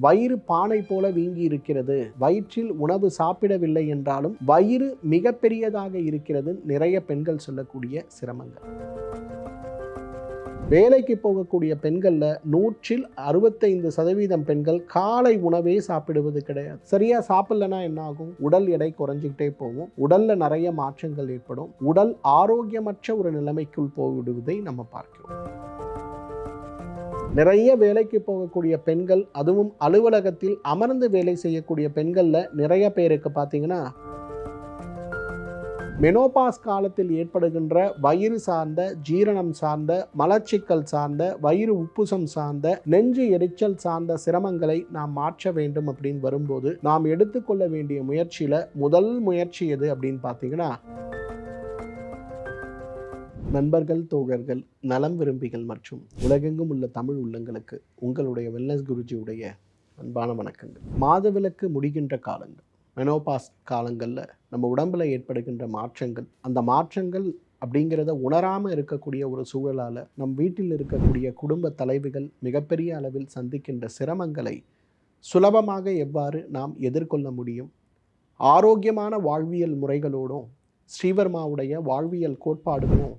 வயிறு பானை போல வீங்கி இருக்கிறது. வயிற்றில் உணவு சாப்பிடவில்லை என்றாலும் வயிறு மிகப்பெரியதாக இருக்கிறது நிறைய பெண்கள் சொல்லக்கூடிய சிரமங்கள். வேலைக்கு போகக்கூடிய பெண்களில் நூற்றில் அறுபத்தைந்து சதவீதம் பெண்கள் காலை உணவே சாப்பிடுவது கிடையாது. சரியாக சாப்பிடலனா என்ன ஆகும் உடல் எடை குறைஞ்சிக்கிட்டே போகும். உடலில் நிறைய மாற்றங்கள் ஏற்படும். உடல் ஆரோக்கியமற்ற ஒரு நிலைமைக்குள் போய்விடுவதை நம்ம பார்க்கிறோம். நிறைய வேலைக்கு போகக்கூடிய பெண்கள் அதுவும் அலுவலகத்தில் அமர்ந்து வேலை செய்யக்கூடிய பெண்களில் நிறைய பேருக்கு பார்த்தீங்கன்னா மெனோபாஸ் காலத்தில் ஏற்படுகின்ற வயிறு சார்ந்த ஜீரணம் சார்ந்த மலச்சிக்கல் சார்ந்த வயிறு உப்புசம் சார்ந்த நெஞ்சு எரிச்சல் சார்ந்த சிரமங்களை நாம் மாற்ற வேண்டும் அப்படின்னு வரும்போது நாம் எடுத்துக்கொள்ள வேண்டிய முயற்சியில் முதல் முயற்சி எது அப்படின்னு பார்த்தீங்கன்னா நண்பர்கள் தோழர்கள் நலம் விரும்பிகள் மற்றும் உலகெங்கும் உள்ள தமிழ் உள்ளங்களுக்கு உங்களுடைய வெல்னஸ் குருஜியுடைய அன்பான வணக்கங்கள். மாதவிலக்கு முடிகின்ற காலங்கள் மெனோபாஸ் காலங்களில் நம்ம உடம்பில் ஏற்படுகின்ற மாற்றங்கள் அந்த மாற்றங்கள் அப்படிங்கிறத உணராமல் இருக்கக்கூடிய ஒரு சூழலால் நம் வீட்டில் இருக்கக்கூடிய குடும்ப தலைவிகள் மிகப்பெரிய அளவில் சந்திக்கின்ற சிரமங்களை சுலபமாக எவ்வாறு நாம் எதிர்கொள்ள முடியும்? ஆரோக்கியமான வாழ்வியல் முறைகளோடும் ஸ்ரீவர்மாவுடைய வாழ்வியல் கோட்பாடுகளும்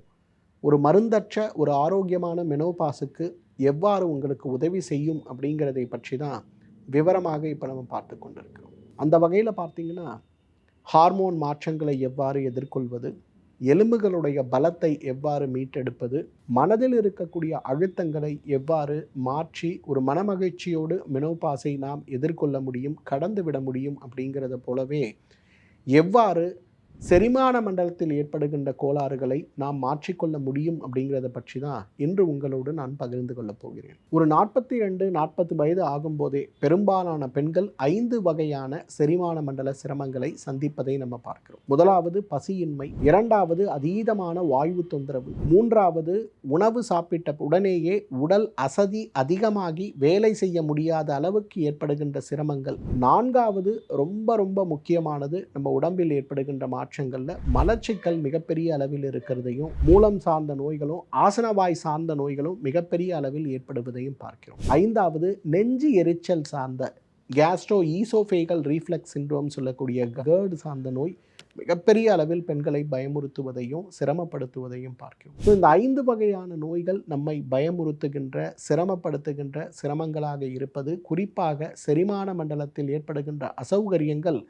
ஒரு மருந்தற்ற ஒரு ஆரோக்கியமான மெனோபாஸுக்கு எவ்வாறு உங்களுக்கு உதவி செய்யும் அப்படிங்கிறதை பற்றி தான் விவரமாக இப்போ நம்ம பார்த்து கொண்டிருக்கிறோம். அந்த வகையில் பார்த்தீங்கன்னா ஹார்மோன் மாற்றங்களை எவ்வாறு எதிர்கொள்வது எலும்புகளுடைய பலத்தை எவ்வாறு மீட்டெடுப்பது மனதில் இருக்கக்கூடிய அழுத்தங்களை எவ்வாறு மாற்றி ஒரு மனமகிழ்ச்சியோடு மெனோபாஸை நாம் எதிர்கொள்ள முடியும் கடந்து விட முடியும் அப்படிங்கிறத போலவே எவ்வாறு செரிமான மண்டலத்தில் ஏற்படுகின்ற கோளாறுகளை நாம் மாற்றிக்கொள்ள முடியும் அப்படிங்கிறத பற்றி தான் இன்று உங்களோடு நான் பகிர்ந்து கொள்ளப் போகிறேன். ஒரு நாற்பத்தி ரெண்டு நாற்பது வயது ஆகும்போதே பெரும்பாலான பெண்கள் ஐந்து வகையான செரிமான மண்டல சிரமங்களை சந்திப்பதை நம்ம பார்க்கிறோம். முதலாவது பசியின்மை இரண்டாவது அதீதமான வாயு தொந்தரவு மூன்றாவது உணவு சாப்பிட்ட உடனேயே உடல் அசதி அதிகமாகி வேலை செய்ய முடியாத அளவுக்கு ஏற்படுகின்ற சிரமங்கள் நான்காவது ரொம்ப ரொம்ப முக்கியமானது நம்ம உடம்பில் ஏற்படுகின்ற மாற்றம் மாற்றங்களில் மலச்சிக்கல் மிகப்பெரிய அளவில் இருக்கிறதையும் மூலம் சார்ந்த நோய்களும் ஆசனவாய் சார்ந்த நோய்களும் மிகப்பெரிய அளவில் ஏற்படுவதையும் பார்க்கிறோம். ஐந்தாவது நெஞ்சு எரிச்சல் சார்ந்த கேஸ்ட்ரோ ஈசோஃபேகல் ரீஃப்ளெக்ஸ் சிண்ட்ரோம் சொல்லக்கூடிய கேர்டு சார்ந்த நோய் மிகப்பெரிய அளவில் பெண்களை பயமுறுத்துவதையும் சிரமப்படுத்துவதையும் பார்க்கிறோம். ஸோ இந்த ஐந்து வகையான நோய்கள் நம்மை பயமுறுத்துகின்ற சிரமப்படுத்துகின்ற சிரமங்களாக இருப்பது குறிப்பாக செரிமான மண்டலத்தில் ஏற்படுகின்ற அசௌகரியங்கள்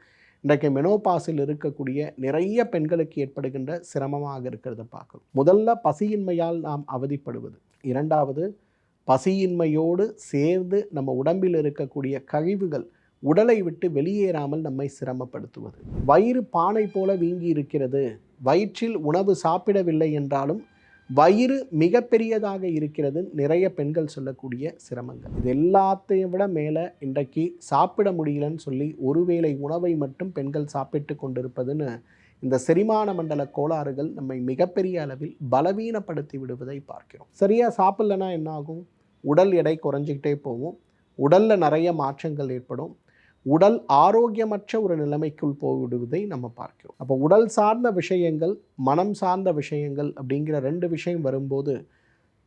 இன்றைக்கு மெனோபாஸில் இருக்கக்கூடிய நிறைய பெண்களுக்கு ஏற்படுகின்ற சிரமமாக இருக்கிறத பார்க்கணும். முதல்ல பசியின்மையால் நாம் அவதிப்படுவது. இரண்டாவது பசியின்மையோடு சேர்ந்து நம்ம உடம்பில் இருக்கக்கூடிய கழிவுகள் உடலை விட்டு வெளியேறாமல் நம்மை சிரமப்படுத்துவது. வயிறு பானை போல வீங்கி இருக்கிறது வயிற்றில் உணவு சாப்பிடவில்லை என்றாலும் வயிறு மிகப்பெரியதாக இருக்கிறது நிறைய பெண்கள் சொல்லக்கூடிய சிரமங்கள். இது எல்லாத்தையும் விட மேலே இன்றைக்கு சாப்பிட முடியலன்னு சொல்லி ஒருவேளை உணவை மட்டும் பெண்கள் சாப்பிட்டு கொண்டிருப்பதுன்னு இந்த செரிமான மண்டல கோளாறுகள் நம்மை மிகப்பெரிய அளவில் பலவீனப்படுத்தி விடுவதை பார்க்கிறோம். சரியாக சாப்பிட்லனா என்னாகும்? உடல் எடை குறைஞ்சிக்கிட்டே போகும். உடலில் நிறைய மாற்றங்கள் ஏற்படும். உடல் ஆரோக்கியமற்ற ஒரு நிலைமைக்குள் போய்விடுவதை நம்ம பார்க்கிறோம். அப்போ உடல் சார்ந்த விஷயங்கள் மனம் சார்ந்த விஷயங்கள் அப்படிங்கிற ரெண்டு விஷயம் வரும்போது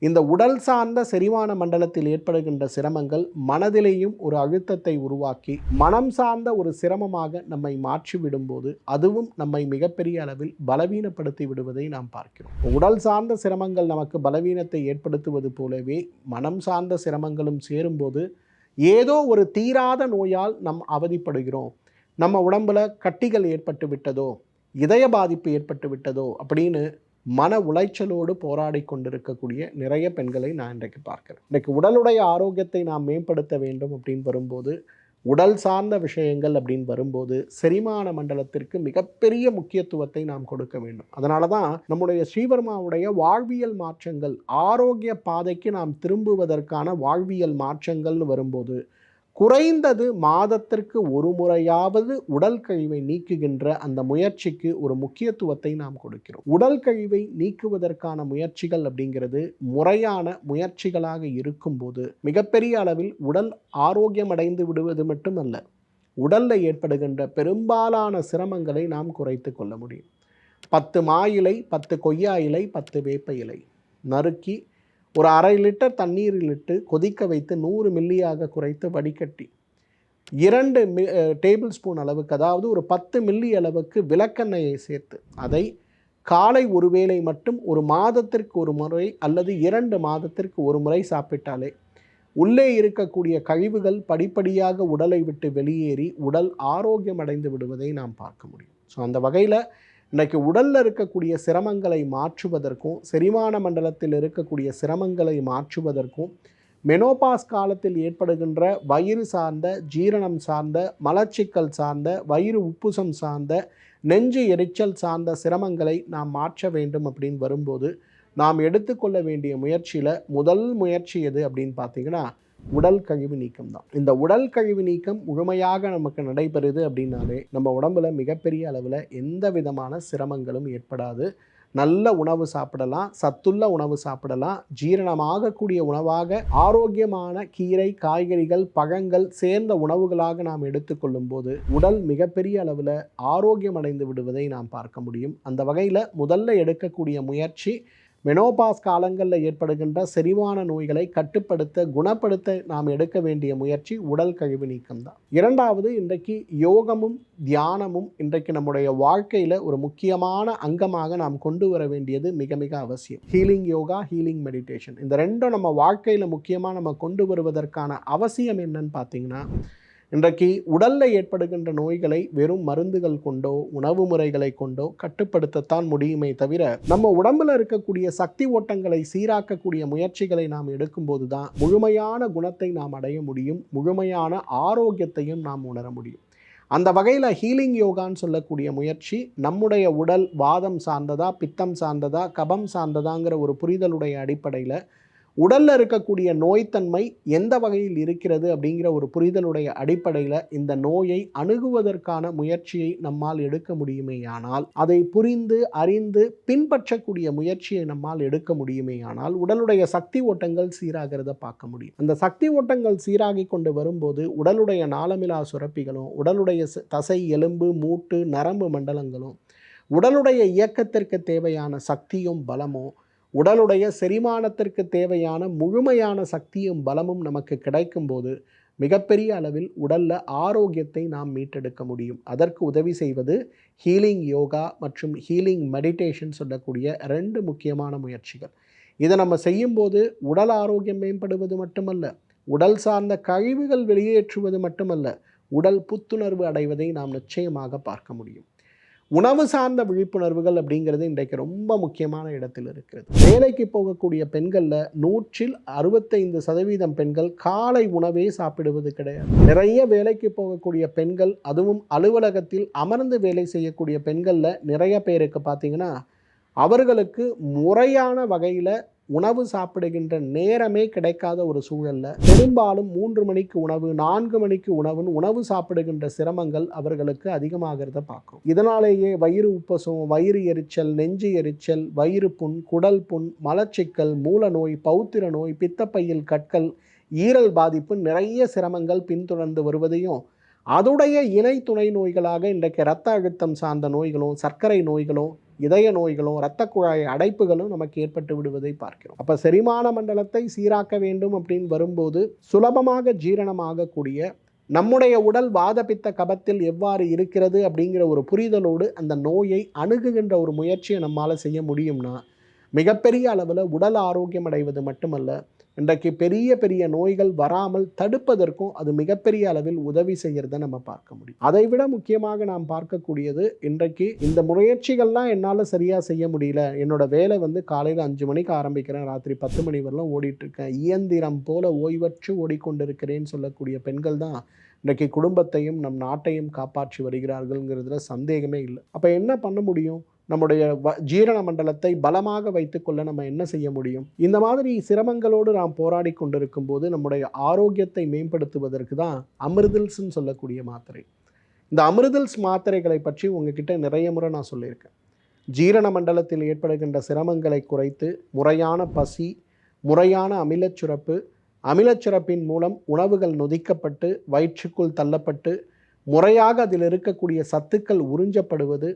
இந்த உடல் சார்ந்த செரிமான மண்டலத்தில் ஏற்படுகின்ற சிரமங்கள் மனதிலேயும் ஒரு அழுத்தத்தை உருவாக்கி மனம் சார்ந்த ஒரு சிரமமாக நம்மை மாற்றி விடும்போது அதுவும் நம்மை மிகப்பெரிய அளவில் பலவீனப்படுத்தி விடுவதை நாம் பார்க்கிறோம். உடல் சார்ந்த சிரமங்கள் நமக்கு பலவீனத்தை ஏற்படுத்துவது போலவே மனம் சார்ந்த சிரமங்களும் சேரும்போது ஏதோ ஒரு தீராத நோயால் நம் அவதிப்படுகிறோம். நம்ம உடம்புல கட்டிகள் ஏற்பட்டு விட்டதோ இதய பாதிப்பு ஏற்பட்டு விட்டதோ அப்படின்னு மன உளைச்சலோடு போராடி கொண்டிருக்கக்கூடிய நிறைய பெண்களை நான் இன்றைக்கு பார்க்குறேன். இன்றைக்கு உடலுடைய ஆரோக்கியத்தை நாம் மேம்படுத்த வேண்டும் அப்படின்னு வரும்போது உடல் சார்ந்த விஷயங்கள் அப்படின்னு வரும்போது செரிமான மண்டலத்திற்கு மிகப்பெரிய முக்கியத்துவத்தை நாம் கொடுக்க வேண்டும். அதனால தான் நம்முடைய ஸ்ரீவர்மாவுடைய வாழ்வியல் மாற்றங்கள் ஆரோக்கிய பாதைக்கு நாம் திரும்புவதற்கான வாழ்வியல் மாற்றங்கள்னு வரும்போது குறைந்தது மாதத்திற்கு ஒரு முறையாவது உடல் கழிவை நீக்குகின்ற அந்த முயற்சிக்கு ஒரு முக்கியத்துவத்தை நாம் கொடுக்கிறோம். உடல் கழிவை நீக்குவதற்கான முயற்சிகள் அப்படிங்கிறது முறையான முயற்சிகளாக இருக்கும்போது மிகப்பெரிய அளவில் உடல் ஆரோக்கியம் அடைந்து விடுவது மட்டுமல்ல உடலில் ஏற்படுகின்ற பெரும்பாலான சிரமங்களை நாம் குறைத்து கொள்ள முடியும். பத்து மா இலை பத்து கொய்யா இலை பத்து வேப்ப இலை நறுக்கி ஒரு அரை லிட்டர் தண்ணீரில் இட்டு கொதிக்க வைத்து நூறு மில்லியாக குறைத்து வடிகட்டி. இரண்டு மி டேபிள் ஸ்பூன் அளவுக்கு அதாவது ஒரு பத்து மில்லி அளவுக்கு விளக்கெண்ணெயை சேர்த்து அதை காலை ஒரு வேளை மட்டும் ஒரு மாதத்திற்கு ஒரு முறை அல்லது இரண்டு மாதத்திற்கு ஒரு முறை சாப்பிட்டாலே உள்ளே இருக்கக்கூடிய கழிவுகள் படிப்படியாக உடலை விட்டு வெளியேறி உடல் ஆரோக்கியம் அடைந்து விடுவதை நாம் பார்க்க முடியும். ஸோ அந்த வகையில் இன்றைக்கு உடலில் இருக்கக்கூடிய சிரமங்களை மாற்றுவதற்கும் செரிமான மண்டலத்தில் இருக்கக்கூடிய சிரமங்களை மாற்றுவதற்கும் மெனோபாஸ் காலத்தில் ஏற்படுகின்ற வயிறு சார்ந்த ஜீரணம் சார்ந்த மலச்சிக்கல் சார்ந்த வயிறு உப்புசம் சார்ந்த நெஞ்சு எரிச்சல் சார்ந்த சிரமங்களை நாம் மாற்ற வேண்டும் அப்படின்னு வரும்போது நாம் எடுத்துக்கொள்ள வேண்டிய முயற்சியில் முதல் முயற்சி எது அப்படின்னு பார்த்தீங்கன்னா உடல் கழிவு நீக்கம் தான். இந்த உடல் கழிவு நீக்கம் முழுமையாக நமக்கு நடைபெறுது அப்படின்னாலே நம்ம உடம்புல மிகப்பெரிய அளவில் எந்த விதமான சிரமங்களும் ஏற்படாது. நல்ல உணவு சாப்பிடலாம் சத்துள்ள உணவு சாப்பிடலாம் ஜீரணமாகக்கூடிய உணவாக ஆரோக்கியமான கீரை காய்கறிகள் பழங்கள் சேர்ந்த உணவுகளாக நாம் எடுத்துக்கொள்ளும் போது உடல் மிகப்பெரிய அளவில் ஆரோக்கியம் அடைந்து விடுவதை நாம் பார்க்க முடியும். அந்த வகையில் முதல்ல எடுக்கக்கூடிய முயற்சி மெனோபாஸ் காலங்களில் ஏற்படுகின்ற செரிமான நோய்களை கட்டுப்படுத்த குணப்படுத்த நாம் எடுக்க வேண்டிய முயற்சி உடல் கழிவு நீக்கம் தான் இரண்டாவது இன்றைக்கு யோகமும் தியானமும் இன்றைக்கு நம்முடைய வாழ்க்கையில் ஒரு முக்கியமான அங்கமாக நாம் கொண்டு வர வேண்டியது மிக மிக அவசியம். Healing yoga healing meditation. இந்த ரெண்டும் நம்ம வாழ்க்கையில் முக்கியமாக நம்ம கொண்டு வருவதற்கான அவசியம் என்னன்னு பார்த்தீங்கன்னா இன்றைக்கு உடலில் ஏற்படுகின்ற நோய்களை வெறும் மருந்துகள் கொண்டோ உணவு முறைகளை கொண்டோ கட்டுப்படுத்தத்தான் முடியுமே தவிர நம்ம உடம்புல இருக்கக்கூடிய சக்தி ஓட்டங்களை சீராக்கக்கூடிய முயற்சிகளை நாம் எடுக்கும்போது தான் முழுமையான குணத்தை நாம் அடைய முடியும் முழுமையான ஆரோக்கியத்தையும் நாம் உணர முடியும். அந்த வகையில் ஹீலிங் யோகான்னு சொல்லக்கூடிய முயற்சி நம்முடைய உடல் வாதம் சார்ந்ததா பித்தம் சார்ந்ததா கபம் சார்ந்ததாங்கிற ஒரு புரிதலுடைய அடிப்படையில் உடலில் இருக்கக்கூடிய நோய்த்தன்மை எந்த வகையில் இருக்கிறது அப்படிங்கிற ஒரு புரிதலுடைய அடிப்படையில் இந்த நோயை அணுகுவதற்கான முயற்சியை நம்மால் எடுக்க முடியுமேயானால் அதை புரிந்து அறிந்து பின்பற்றக்கூடிய முயற்சியை நம்மால் எடுக்க முடியுமேயானால் உடலுடைய சக்தி ஓட்டங்கள் சீராகிறத பார்க்க முடியும். அந்த சக்தி ஓட்டங்கள் சீராகி கொண்டு வரும்போது உடலுடைய நாளமிலா சுரப்பிகளும் உடலுடைய தசை எலும்பு மூட்டு நரம்பு மண்டலங்களும் உடலுடைய இயக்கத்திற்கு தேவையான சக்தியும் பலமும் உடலுடைய செரிமானத்திற்கு தேவையான முழுமையான சக்தியும் பலமும் நமக்கு கிடைக்கும்போது மிகப்பெரிய அளவில் உடலில் ஆரோக்கியத்தை நாம் மீட்டெடுக்க முடியும். அதற்கு உதவி செய்வது ஹீலிங் யோகா மற்றும் ஹீலிங் மெடிடேஷன் சொல்லக்கூடிய ரெண்டு முக்கியமான முயற்சிகள். இதை நம்ம செய்யும்போது உடல் ஆரோக்கியம் மேம்படுவது மட்டுமல்ல உடல் சார்ந்த கழிவுகள் வெளியேற்றுவது மட்டுமல்ல உடல் புத்துணர்வு அடைவதை நாம் நிச்சயமாக பார்க்க முடியும். உணவு சார்ந்த விழிப்புணர்வுகள் அப்படிங்கிறது இன்றைக்கு ரொம்ப முக்கியமான இடத்தில் இருக்கிறது. வேலைக்கு போகக்கூடிய பெண்களில் நூற்றில் அறுபத்தைந்து சதவீதம் பெண்கள் காலை உணவே சாப்பிடுவது கிடையாது. நிறைய வேலைக்கு போகக்கூடிய பெண்கள் அதுவும் அலுவலகத்தில் அமர்ந்து வேலை செய்யக்கூடிய பெண்களில் நிறைய பேருக்கு பார்த்தீங்கன்னா அவர்களுக்கு முறையான வகையில் உணவு சாப்பிடுகின்ற நேரமே கிடைக்காத ஒரு சூழலில் பெரும்பாலும் மூன்று மணிக்கு உணவு நான்கு மணிக்கு உணவுன்னு உணவு சாப்பிடுகின்ற சிரமங்கள் அவர்களுக்கு அதிகமாகிறத பார்க்கும் இதனாலேயே வயிறு உப்பசம் வயிறு எரிச்சல் நெஞ்சு எரிச்சல் வயிறு புண் குடல் புண் மலச்சிக்கல் மூல நோய் பௌத்திர நோய் பித்தப்பையில் கற்கள் ஈரல் பாதிப்பு நிறைய சிரமங்கள் பின்தொடர்ந்து வருவதையும் அதுடைய இணை துணை நோய்களாக இன்றைக்கு இரத்த அழுத்தம் சார்ந்த நோய்களும் சர்க்கரை நோய்களும் இதய நோய்களும் இரத்த குழாய் அடைப்புகளும் நமக்கு ஏற்பட்டு விடுவதை பார்க்கிறோம். அப்போ செரிமான மண்டலத்தை சீராக்க வேண்டும் அப்படின்னு வரும்போது சுலபமாக ஜீரணமாகக்கூடிய நம்முடைய உடல் வாதபித்த கபத்தில் எவ்வாறு இருக்கிறது அப்படிங்கிற ஒரு புரிதலோடு அந்த நோயை அணுகுகின்ற ஒரு முயற்சியை நம்மால் செய்ய முடியும்னா மிகப்பெரிய அளவில் உடல் ஆரோக்கியம் அடைவது மட்டுமல்ல இன்றைக்கு பெரிய பெரிய நோய்கள் வராமல் தடுப்பதற்கும் அது மிகப்பெரிய அளவில் உதவி செய்கிறத நம்ம பார்க்க முடியும். அதை விட முக்கியமாக நாம் பார்க்கக்கூடியது இன்றைக்கு இந்த முயற்சிகள்லாம் என்னால் சரியாக செய்ய முடியல. என்னோட வேலை வந்து காலையில் அஞ்சு மணிக்கு ஆரம்பிக்கிறேன். ராத்திரி பத்து மணி வரலாம் ஓடிட்டுருக்கேன். இயந்திரம் போல ஓய்வற்று ஓடிக்கொண்டிருக்கிறேன்னு சொல்லக்கூடிய பெண்கள் தான் இன்றைக்கு குடும்பத்தையும் நம் நாட்டையும் காப்பாற்றி வருகிறார்கள்ங்கிறதுல சந்தேகமே இல்லை. அப்போ என்ன பண்ண முடியும்? நம்முடைய வ ஜீரண மண்டலத்தை பலமாக வைத்துக்கொள்ள நம்ம என்ன செய்ய முடியும்? இந்த மாதிரி சிரமங்களோடு நாம் போராடி கொண்டிருக்கும் போது நம்முடைய ஆரோக்கியத்தை மேம்படுத்துவதற்கு தான் அமிர்தில்ஸ்ன்னு சொல்லக்கூடிய மாத்திரை. இந்த அமிர்தில்ஸ் மாத்திரைகளை பற்றி உங்ககிட்ட நிறைய முறை நான் சொல்லியிருக்கேன். ஜீரண மண்டலத்தில் ஏற்படுகின்ற சிரமங்களை குறைத்து முறையான பசி முறையான அமிலச்சுரப்பு அமிலச்சுரப்பின் மூலம் உணவுகள் நொதிக்கப்பட்டு வயிற்றுக்குள் தள்ளப்பட்டு முறையாக அதில் இருக்கக்கூடிய சத்துக்கள் உறிஞ்சப்படுவது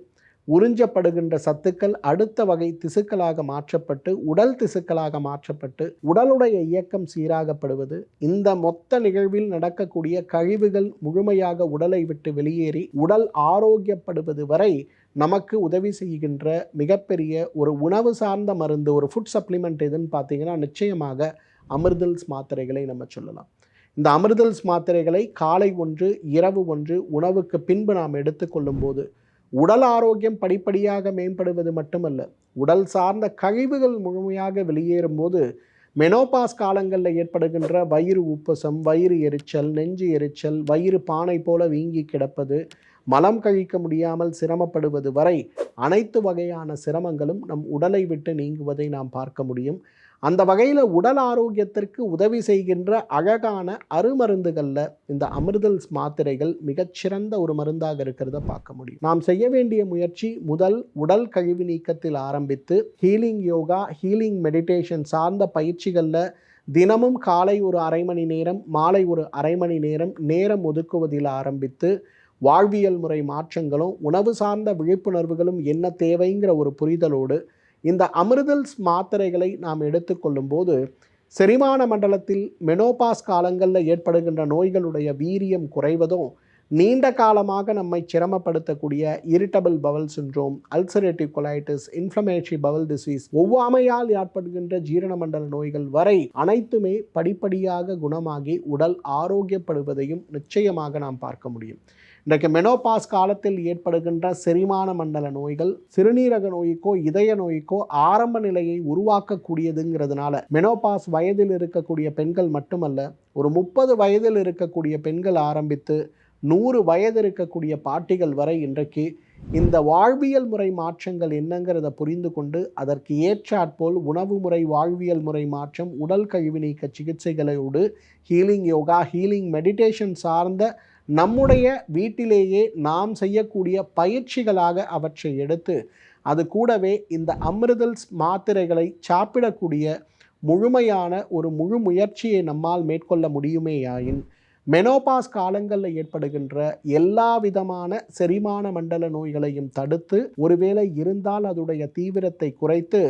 உறிஞ்சப்படுகின்ற சத்துக்கள் அடுத்த வகை திசுக்களாக மாற்றப்பட்டு உடல் திசுக்களாக மாற்றப்பட்டு உடலுடைய இயக்கம் சீராகப்படுவது இந்த மொத்த நிகழ்வில் நடக்கக்கூடிய கழிவுகள் முழுமையாக உடலை விட்டு வெளியேறி உடல் ஆரோக்கியப்படுவது வரை நமக்கு உதவி செய்கின்ற மிகப்பெரிய ஒரு உணவு சார்ந்த மருந்து ஒரு ஃபுட் சப்ளிமெண்ட் எதுன்னு பார்த்தீங்கன்னா நிச்சயமாக அமிர்தல்ஸ் மாத்திரைகளை நம்ம சொல்லலாம். இந்த அமிர்தல்ஸ் மாத்திரைகளை காலை ஒன்று இரவு ஒன்று உணவுக்கு பின்பு நாம் எடுத்துக்கொள்ளும் போது உடல் ஆரோக்கியம் படிப்படியாக மேம்படுவது மட்டுமல்ல உடல் சார்ந்த கழிவுகள் முழுமையாக வெளியேறும் போது மெனோபாஸ் காலங்களில் ஏற்படுகின்ற வயிறு உப்பசம் வயிறு எரிச்சல் நெஞ்சு எரிச்சல் வயிறு பானை போல வீங்கி கிடப்பது மலம் கழிக்க முடியாமல் சிரமப்படுவது வரை அனைத்து வகையான சிரமங்களும் நம் உடலை விட்டு நீங்குவதை நாம் பார்க்க முடியும். அந்த வகையில் உடல் ஆரோக்கியத்திற்கு உதவி செய்கின்ற அழகான அருமருந்துகளில் இந்த அமிர்தல்ஸ் மாத்திரைகள் மிகச்சிறந்த ஒரு மருந்தாக இருக்கிறத பார்க்க முடியும். நாம் செய்ய வேண்டிய முயற்சி முதல் உடல் கழிவு நீக்கத்தில் ஆரம்பித்து ஹீலிங் யோகா ஹீலிங் மெடிடேஷன் சார்ந்த பயிற்சிகளில் தினமும் காலை ஒரு அரை மணி நேரம் மாலை ஒரு அரை மணி நேரம் நேரம் ஒதுக்குவதில் ஆரம்பித்து வாழ்வியல் முறை மாற்றங்களும் உணவு சார்ந்த விழிப்புணர்வுகளும் என்ன தேவைங்கிற ஒரு புரிதலோடு இந்த அமிர்தல்ஸ் மாத்திரைகளை நாம் எடுத்துக்கொள்ளும் போது செரிமான மண்டலத்தில் மெனோபாஸ் காலங்களில் ஏற்படுகின்ற நோய்களுடைய வீரியம் குறைவதும் நீண்ட காலமாக நம்மை சிரமப்படுத்தக்கூடிய irritable bowel syndrome ulcerative colitis inflammatory bowel disease ஒவ்வாமையால் ஏற்படுகின்ற ஜீரண மண்டல நோய்கள் வரை அனைத்துமே படிப்படியாக குணமாகி உடல் ஆரோக்கியப்படுவதையும் நிச்சயமாக நாம் பார்க்க முடியும். இன்றைக்கு மெனோபாஸ் காலத்தில் ஏற்படுகின்ற செரிமான மண்டல நோய்கள் சிறுநீரக நோய்க்கோ இதய நோய்க்கோ ஆரம்ப நிலையை உருவாக்கக்கூடியதுங்கிறதுனால மெனோபாஸ் வயதில் இருக்கக்கூடிய பெண்கள் மட்டுமல்ல ஒரு முப்பது வயதில் இருக்கக்கூடிய பெண்கள் ஆரம்பித்து நூறு வயது இருக்கக்கூடிய பாட்டிகள் வரை இன்றைக்கு இந்த வாழ்வியல் முறை மாற்றங்கள் என்னங்கிறத புரிந்து கொண்டு அதற்கு ஏற்றாற்போல் உணவு முறை வாழ்வியல் முறை மாற்றம் உடல் கழிவு நீக்க சிகிச்சைகளோடு ஹீலிங் யோகா ஹீலிங் மெடிடேஷன் சார்ந்த நம்முடைய வீட்டிலேயே நாம் செய்யக்கூடிய பயிற்சிகளாக அவற்றை எடுத்து அது கூடவே இந்த அமிர்தல்ஸ் மாத்திரைகளை சாப்பிடக்கூடிய முழுமையான ஒரு முழு முயற்சியை நம்மால் மேற்கொள்ள முடியுமேயாயின் மெனோபாஸ் காலங்களில் ஏற்படுகின்ற எல்லா விதமான செரிமான மண்டல நோய்களையும் தடுத்து ஒருவேளை இருந்தால் அதோடைய தீவிரத்தை குறைத்து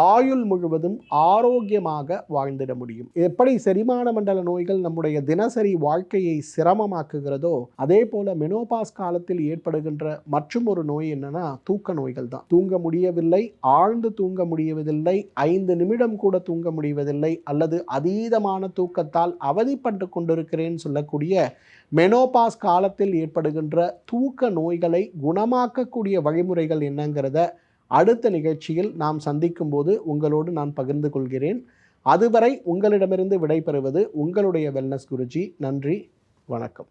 ஆயுள் முழுவதும் ஆரோக்கியமாக வாழ்ந்திட முடியும். எப்படி செரிமான மண்டல நோய்கள் நம்முடைய தினசரி வாழ்க்கையை சிரமமாக்குகிறதோ அதே போல மெனோபாஸ் காலத்தில் ஏற்படுகின்ற மற்றும் ஒரு நோய் என்னன்னா தூக்க நோய்கள் தான். தூங்க முடியவில்லை ஆழ்ந்து தூங்க முடியவதில்லை ஐந்து நிமிடம் கூட தூங்க முடிவதில்லை அல்லது அதீதமான தூக்கத்தால் அவதிப்பட்டு கொண்டிருக்கிறேன்னு சொல்லக்கூடிய மெனோபாஸ் காலத்தில் ஏற்படுகின்ற தூக்க நோய்களை குணமாக்கக்கூடிய வழிமுறைகள் என்னங்கிறத அடுத்த நிகழ்ச்சியில் நாம் சந்திக்கும் போது உங்களோடு நான் பகிர்ந்து கொள்கிறேன். அதுவரை உங்களிடமிருந்து விடைபெறுவது உங்களுடைய வெல்னஸ் குருஜி. நன்றி வணக்கம்.